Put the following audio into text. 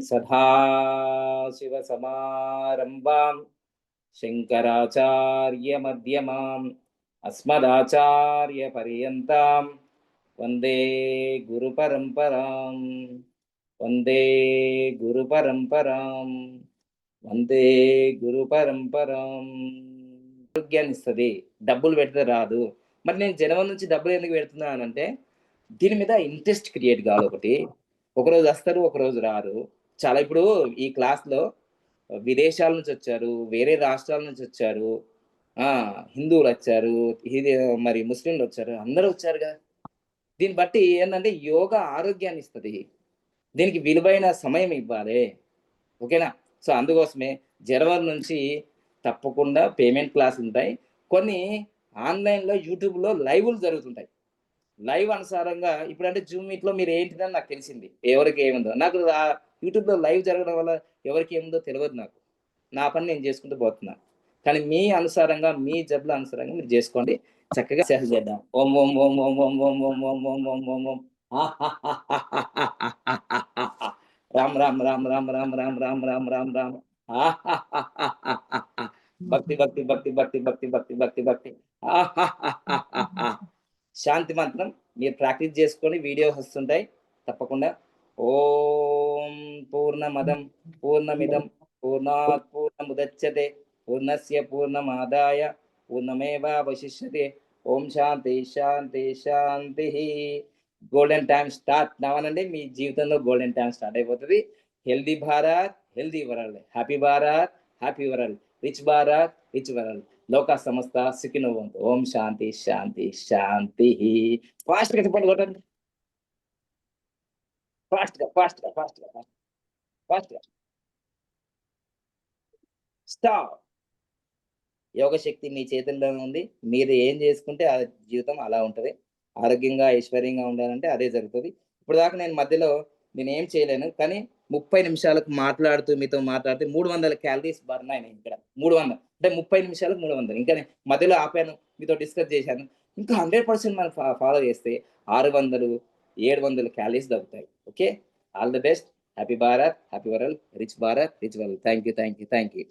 సదాశివసమారంభాం శంకరాచార్యమధ్యమాం అస్మదాచార్యపర్యంతాం వందే గురుపరంపరాం వందే గురుపరంపరాం వందే గురుపరంపరం ఆరోగ్యాన్ని ఇస్తుంది. డబ్బులు పెడితే రాదు. మరి నేను జనవరి నుంచి డబ్బులు ఎందుకు పెడుతున్నానంటే దీని మీద ఇంట్రెస్ట్ క్రియేట్ కాదు ఒకటి. ఒకరోజు వస్తారు ఒకరోజు రారు. చాలా ఇప్పుడు ఈ క్లాస్లో విదేశాల నుంచి వచ్చారు వేరే రాష్ట్రాల నుంచి వచ్చారు హిందువులు వచ్చారు ఇది మరి ముస్లింలు వచ్చారు అందరూ వచ్చారు కదా దీన్ని బట్టి ఏంటంటే యోగా ఆరోగ్యాన్ని ఇస్తుంది. దీనికి విలువైన సమయం ఇవ్వాలి. ఓకేనా? సో అందుకోసమే జనవరి నుంచి తప్పకుండా పేమెంట్ క్లాస్ ఉంటాయి. కొన్ని ఆన్లైన్లో యూట్యూబ్లో లైవ్లు జరుగుతుంటాయి. లైవ్ అనుసారంగా ఇప్పుడు అంటే జూమ్ మీట్లో మీరు ఏంటిదని నాకు తెలిసింది ఎవరికి ఏముందో నాకు ఆ యూట్యూబ్లో లైవ్ జరగడం వల్ల ఎవరికి ఏముందో తెలియదు నాకు నా పని నేను చేసుకుంటూ పోతున్నా కానీ మీ అనుసారంగా మీ జబ్బుల అనుసారంగా మీరు చేసుకోండి చక్కగా సేవ చేద్దాం ఓం ఓం ఓం ఓం ఓం ఓం ఓం ఓం ఓం ఓం ఓం ఓం రామ్ రామ్ రామ్ రామ్ రామ్ రామ్ రామ్ రామ్ రామ్ రామ్ భక్తి భక్తి భక్తి భక్తి భక్తి భక్తి భక్తి భక్తి శాంతి మంత్రం. మీరు ప్రాక్టీస్ చేసుకొని వీడియోస్ వస్తుంటాయి. తప్పకుండా. ఓం పూర్ణమదం పూర్ణమిదం పూర్ణాత్ పూర్ణముదచ్చతే పూర్ణస్య పూర్ణమాదాయ వశిష్యతే ఓం శాంతి శాంతి శాంతి. గోల్డెన్ టైం స్టార్ట్ నవనండి మీ జీవితంలో గోల్డెన్ టైం స్టార్ట్ అయిపోతుంది. Healthy Bharat healthy world happy Bharat happy world rich Bharat rich world లోక సంస్థ సుఖినవంతు. ఓం శాంతి శాంతి శాంతి. ఫాస్ట్గా చెప్పండి కొట్టండి. ఫాస్ట్గా ఫాస్ట్గా ఫాస్ట్గా ఫాస్ట్గా స్టాప్ యోగ శక్తి మీ చేతుల్లోనే ఉంది. మీరు ఏం చేసుకుంటే ఆ జీవితం అలా ఉంటుంది. ఆరోగ్యంగా ఐశ్వర్యంగా ఉండాలంటే అదే జరుగుతుంది. ఇప్పుడు దాకా నేను మధ్యలో నేను ఏం చేయలేను. కానీ ముప్పై నిమిషాలకు మాట్లాడుతూ మీతో మాట్లాడితే మూడు వందల క్యాలరీస్ బర్న్ అయినాయి ఇక్కడ. మూడు వందలు. అంటే ముప్పై నిమిషాలకు మూడు వందలు. ఇంకా నేను మధ్యలో ఆపాను మీతో డిస్కస్ చేశాను. ఇంకా హండ్రెడ్ పర్సెంట్ మనం ఫాలో చేస్తే ఆరు వందలు ఏడు వందలు క్యాలరీస్ తగ్గుతాయి okay all the best happy Bharat happy world rich Bharat rich world thank you thank you thank you